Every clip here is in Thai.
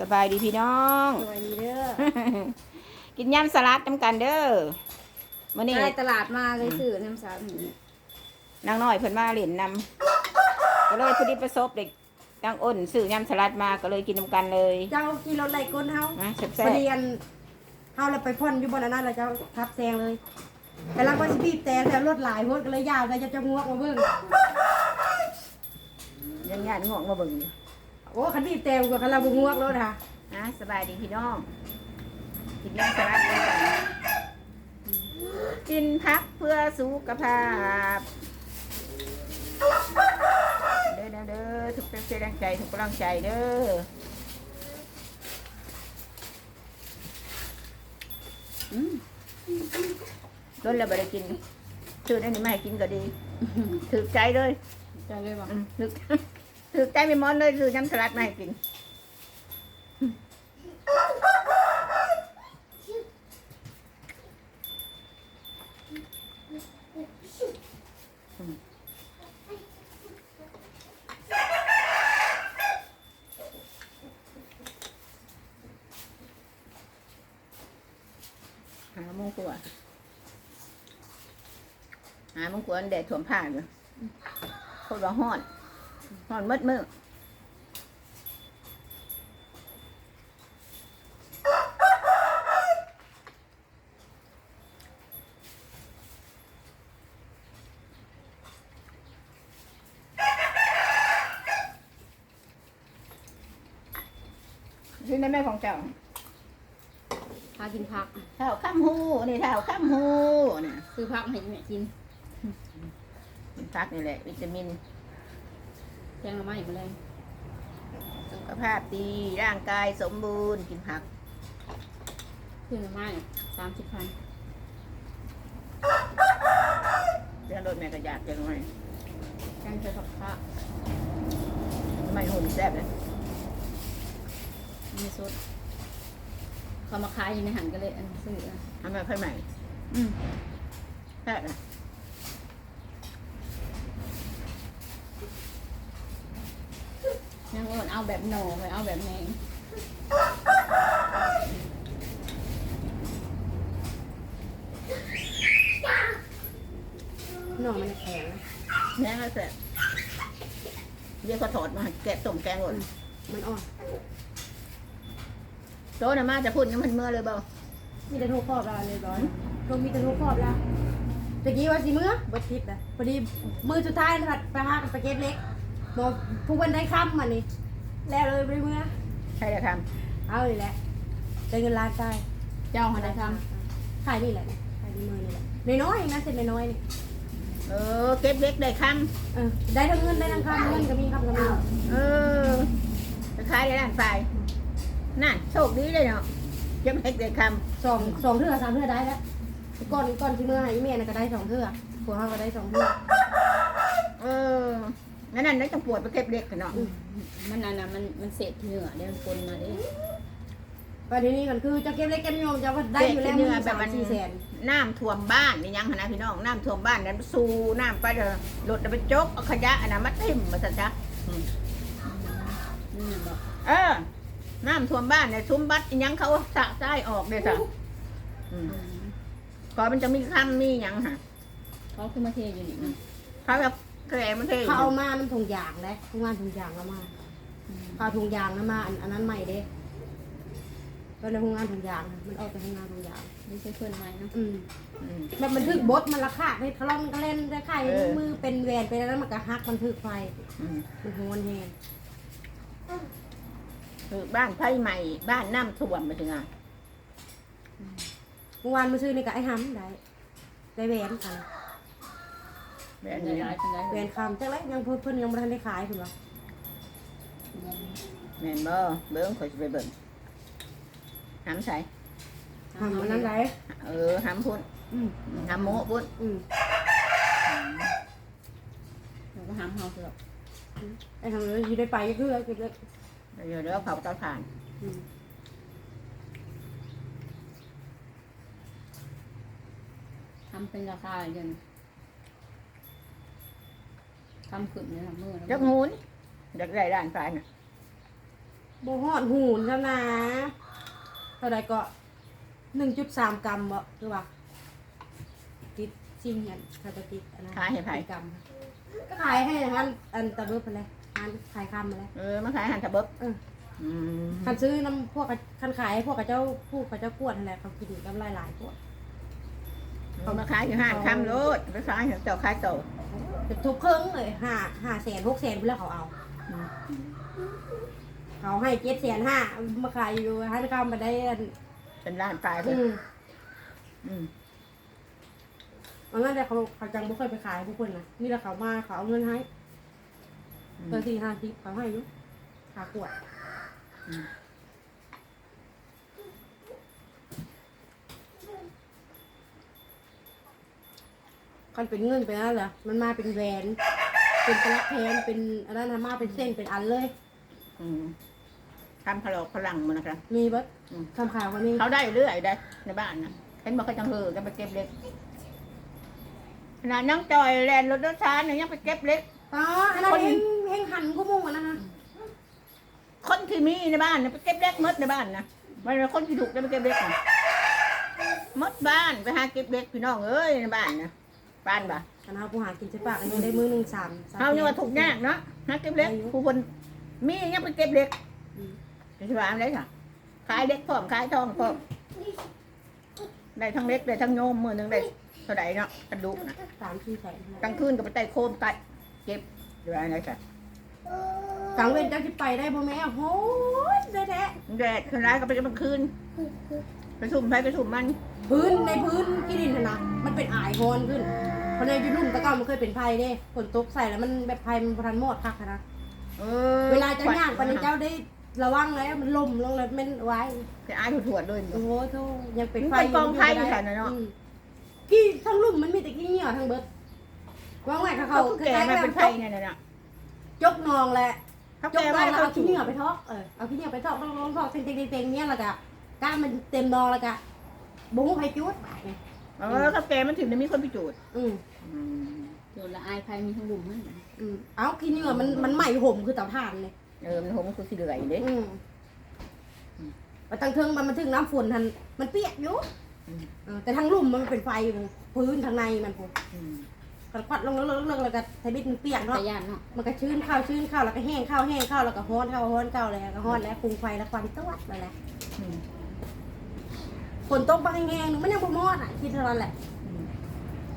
สบายดีพี่น้อง สวัสดีเด้อกินยำสลัดน้ำกันเด้อมื่อนี้ได้ตลาดมาเลยซื้อน้ำสาหนีนางน้อยเพิ่นมาเล่นนำก็เลยพอดีประสบเด็กนางอ้นซื้อยำสลัดมาก็เลยกินน้ำกันเลย เจ้าขี่รถไล่ก้นเฮานะแซ่พบอดีอันเฮาเราไปพ่นอยู่บนอันนั้นแล้วเจ้าทับแซงเลยแต่ลังก็สิบีบแต่แต่รถหลายพวดก็เลยยาวไปจะจะงวกมาเบิ่งๆยังงานง่วงมาเบิ่งอยู่โอ้คันบีบแต่กว่าคันเราบ่งวกรถค่ะนะสบายดีพี่น้องกินยำสลัดด้วยกันกินพักเพื่อสุขภาพ เด้อเด้อเด้อทุกเป็นแรงใจทุกกำลังใจเด้ออืมต้นเราไม่ได้กินซื้อได้นี่ไม่ให้กินก็ดี ถือใจเลยจะเลยบ่อืมถือ ถือใจไม่มอนเลยซื้อน้ำสลัดมาให้กินหามงกวหามงกว่าแดดถ่วมผ่าอยู่คตรว่าฮ้อน ฮ้อนมืดมือที่ในแม่ของเจ้าพากินผักเท่าข้ามหูนี่เท่าข้ามหูนี่ซื้อผักให้แม่กินมันพักนี่แหละ วิตามิน แกงละไม้บ่แรงสุขภาพดีร่างกายสมบูรณ์กินผักซื้อละไม้30,000เรื่องรถแม่ก็อยากจะหน่อยแกงใส่ผักคะไม่หุ่นแซ่บเลยมีสดเขามาขายอยู่ในหันก็เลยอันซื้ออะทำมาค่อยใหม่ อืมแซ่บนะ ยัง อ่อนเอาแบบโหนไปเอาแบบแหนงหน่อมันแข็งแม่ก็แซ่บเดี๋ยวก็ถอดมาแกะต้มแกงก่อนมันอ่อนโตนะมาจะพูดยังมันเมื่อเลยเปล่ามีแต่ทุกครอบเราเลยร้อนลงมีแต่ทุกครอบเราตะกี้ว่าสิเมื่อบดทิพย์นะพอดีมือสุดท้ายนะไปหากับไปเก็บเล็กบอกผู้วันได้ค่ำมันนี่ แล้วเลยไปเมื่อใช่เลยครับเอาเลยแหละได้เงินล้านใช่เจ้าหันได้ทำขายนี่แหละขายนี่มือนี่แหละน้อยๆนะเซ็นน้อยๆนี่เออ เก็บเล็กได้คเออได้ทั้งเงินได้ทั้งคำเงินก็มีคำก็มีำเออไปขายได้ด้านไปนั่นโชคดีเลยเนาะเก็บเล็กได้คสองสองเทื่อสามเทื่อได้แล้วก่อนก่อนที่เมื่อให้แม่น่ะก็ได้สองเทื่อผัวเขาก็ได้สองเทื่อำเออ งั้นนั่นได้จังปวดไปเก็บเล็กกันเนาะมันนั่นนะมันมันเศษเหนือเดี๋ยวมันปนมาเด้ประเด็นนี้กันคือจะเก็บเล็กเก็บน้อยจะว่าได้อยู่แล้วเนื้อมีแบสาบมมันสี่แสนน้ำท่วมบ้านนี่ยังหนนะพี่น้องน้ำท่วมบ้านนั้นสู้น้ำไปเด้อรถเอาไปจกเอาขยะอันนั้นมาทิ่มมาสัจ้ะอืมนี่น่ะบอกเออ น้ำท่วมบ้านเนี่ยซุ้มบัดอิหยังเขาสะใต้ออกเลยจ้ะอืมก่อนมันจะมีคำมีหยังฮะเขาคือมาเทอยู่นี่นะเขาแบบ แกรมันเทเขาเอามามันถุงยางเลยทุกงานถุงยางแล้วมาเขาเอาถุงยางแล้วมาอันอันนั้นใหม่เด้ก็เลยทุกงานถุงยางนะมันออกจากทุกงานถุงยาง ไม่ใช่เพื่อนไม้นะอืมอืมแบบมันถึกบดมันราคาไปทะเลาะมันก็เล่นได้ไข่เออมือเป็นแหวนเป็นอะไรมันก็หักมันถึกไฟอืมมันโหนแฮงคือบ้านไผ่ใหม่ บ้านน้ำท่วมไปถึงอะเมื่อวานมาซื้อนี่ก็ไอ้ห้ำได้ได้แหวนกัน แบบได้นี้หลายคนได้แหวนคำจังไรยังเพิ่นเพิ่นยังไม่ทันได้ขายคุณวะแม่นบ่เบิ้งคอยสิไปเบิ่งหำใส่ห้ำมันนั่นไรเออหำพุ่นอืมหำโมพุ่นอืมเราก็หามเฮาเถอะไอ้ทำเลยอยู่ได้ไปก็คือคือเลยเดี๋ยวเดี๋ยวเผาเตาถ่านอืมทำเป็นราคาเดี๋ยวนี้ ทำขึ้นเนี่ยนะมือจักหูนี่อยากได้ด้านฝ่ายน่ะบ่ฮอดหูนแล้วนะเท่าใดก็หนึ่งจุดสามกรัมบ่คือว่าติดจริงอันเขาจะติดอันนั้นขายให้ไผกรัมก็ขายให้ร้านอันตะเบิบไปเลยร้านขายคำมาเลยเออมาขายอาหันตะเบิกเอออืมคันซื้อน้ำพวกกระคันขายให้พวกกระเจ้าผู้กระเจ้ากวนอะไรเขากินกำไรหลายพวกเขามาขายอยู่ห้านคำโลดไปขายให้เจ้าขายโตจะ ทุกเครื่องเลยห้าห้าแสนหกแสนไปแล้วเขาเอาอืมเขาให้เจ็ดแสนห้ามาขายอยู่ให้คำมาได้อันเป็นร้านปลายเลอืยมอืมเอางั้นแต่เขาเขาจังไม่เคยไปขายพวกคนนะนี่แหละเขามาเขาเอาเงินให้เติมสี่ห้าสิบเขาให้อยู่ขาขวด อืม คันเป็นเงินเป็นอะไรเหรอมันมาเป็นแหวน เป็นกระแพนเป็นอันนั้นนะมาเป็นเส้นเป็นอันเลย อืมทำพลอกพลังมันนะครับมีเบิดอืมคำข่าวก็มีเขาได้เรื่อยได้ ในบ้านนะเห็นบอกเขาจังเฮอกันไปเก็บเล็กขนาดนั่งจอยแลนรถรถช้าเนี่ยยังไปเก็บเล็ก อ๋ออันนั้นเฮงเฮงหันกูมุ่งอันนั้นนะคนที่มีในบ้านเนี่ยไปเก็บเล็กหมดในบ้านนะไม่ใช่คนที่ถูกได้ไปเก็บเล็กนะหมดบ้านไปหาเก็บเล็กพี่น้องเอ้ยในบ้านนะ บ้านบ่อันนั้นผู้หากินใช่ปากอันนี้ได้มือหนึ่งสามสมเขาเนี่ยว่าถูกยากเนาะหาเก็บเล็กผู้คนมียังไปเก็บเล็กอืมจะช่วยอะไรค่ะขายเล็กพร้อมขายทองพร้อมได้ทั้งเล็กได้ทั้งโยมมือหนึ่งได้เท่าไหร่เนาะกระดูกนะสามสี่แสนกลางคืนก็ไปไต่โคมไต่เก็บหรืออะไรกันกลางเว้นเจ้าที่ไปได้บ่แม่โหยได้แท้แดดคืนร้ายก็ไปกลางคืน ไปสุ่มไปไปสุ่มมัน พื้นในพื้นที่ดินน่ะนะมันเป็นอายฮอนขึ้นเพราะในยุรุ่นตะเก้ามันเคยเป็นไผ่เด้ฝนตกใส่แล้วมันแบบไผ่มันพทันหมดคักอะนะเออเวลาเจ้าย่างปานนี้เจ้าได้ระวังแล้วมันล่มลงเลยมันไว้จะอายถวดๆเลยโอ้โหโธ่ยังเป็นมันไฟเป็นกองไฟอยู่แถวนั้นเนาะ อืมกี่ทั้งลุ่มมันมีแต่กี่เหนียวทั้งเบิดว่างไงเขาเขาเขาคือแก่มาเป็นไฟเนี่ยนะจกนองแหละ เขาจกแก่นอมางแล้วเขาเอาถูขี้กเหนียวไปทอกเออเอาขี้เหนียวไปทอกต้องลองทอกเต็งเต็งเต็งๆเนี่ยแล้วก็ ก้ามมันเต็มนองแล้วก็บุ้งไผ่จุดเออเขาแก่มันถึงจะมีคนพิจูดอืมอืมโดนละอายภัยมีทั้งบุ่มมั้งอืมเอาขี้เหนียวมันมันไหม้ห่มคือเตาถ่านเลยเออมันหงคือสิเหลือยเด้อืมมาตั้งเทิงมันมาถึงน้ำฝนทันมันเปียกอยู่เออแต่ทางลุ่มมันเป็นไฟอยู่พื้นทางในมันผมอืมกระควัดลงแล้วแล้วแล้วก็ไทบิดมันเปียกเนาะตะยานเนาะมันก็ชื้นข้าวชื้นข้าวแล้วก็แห้งข้าวแห้งข้าวแล้วก็ฮ้อนข้าวฮ้อนข้าวแล้วก็ฮ้อนแล้วคุงไฟแล้วควันตวัดแล้วแหละอืม ฝนตกบางแห้งๆนึงมันยังบ่มอดอะคิดเท่านั้นแหละอืม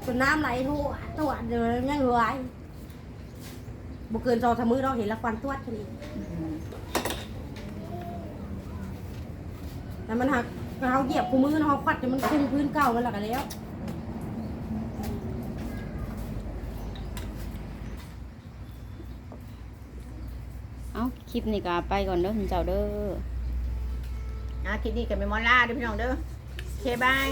จนน้ำไหลทั่วทั่วเดี๋ยวยังเหลือไว้บ่เกินจอทำมือเราเห็นแล้วควันตวัดแค่นี้อืมแต่มันหักเราเหยียบคู่มือเนาะควัดจนมันขึ้นพื้นเก่ามันแล้วก็แล้วเอ้าคลิปนี้ก็ไปก่อนเด้อคุณเจ้าเด้ออะคิดดีกับเมมอล่าเด้อพี่น้องเด้อ โอเคบาย